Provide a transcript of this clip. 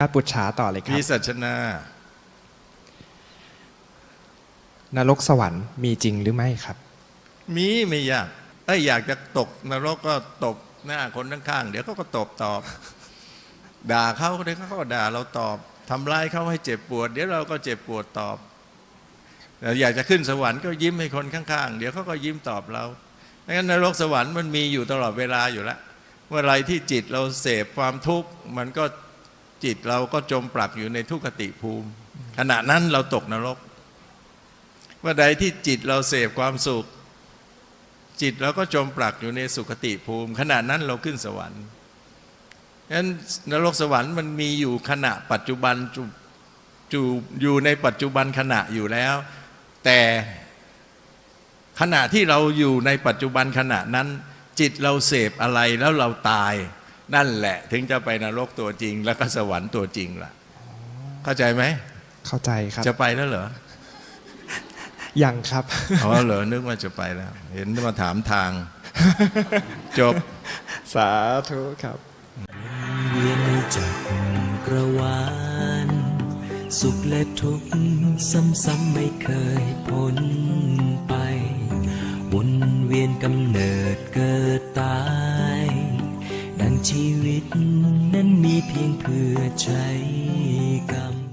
ญาติปุจฉาต่อเลยครับวิสัชนานรกสวรรค์มีจริงหรือไม่ครับ มีไม่ยากเอ้ยอยากจะตกนรกก็ตบหน้าคนข้างๆเดี๋ยวเขาก็ตบตอบ ด่าเขาเดี๋ยวเขาก็ด่าเราตอบทำร้ายเขาให้เจ็บปวด เดี๋ยวเราก็เจ็บปวดตอบแต่อยากจะขึ้นสวรรค์ก็ยิ้มให้คนข้างๆ เดี๋ยวเขาก็ยิ้มตอบเราดังนั้นนรกสวรรค์มันมีอยู่ตลอดเวลาอยู่แล้วเมื่อไรที่จิตเราเสพความทุกข์มันก็ จิตเราก็จมปลักอยู่ในทุกขติภูมิ ขณะนั้นเราตกนรกเมื่อใดที่จิตเราเสพความสุข จิตเราก็จมปลักอยู่ในสุขติภูมิ ขณะนั้นเราขึ้นสวรรค์ฉะนั้นนรกสวรรค์มันมีอยู่ขณะปัจจุบันจูอยู่ในปัจจุบันขณะอยู่แล้ว แต่ขณะที่เราอยู่ในปัจจุบันขณะนั้น จิตเราเสพอะไรแล้วเราตาย นั่นแหละถึงจะไปนรกตัวจริง แล้วก็สวรรค์ตัวจริงล่ะ เข้าใจไหมเข้าใจครับจะไปแล้วเหรอยังครับอ๋อเหรอนึกว่าจะไปแล้ว เห็นมาถามทาง จบ สาธุครับเวียนจักกระวาลสุขและทุกข์ซ้ำๆไม่เคยพ้นไปวนเวียนกำเนิดเกิดตายดัง ชีวิตนั้นมีเพียงเพื่อใช้กรรม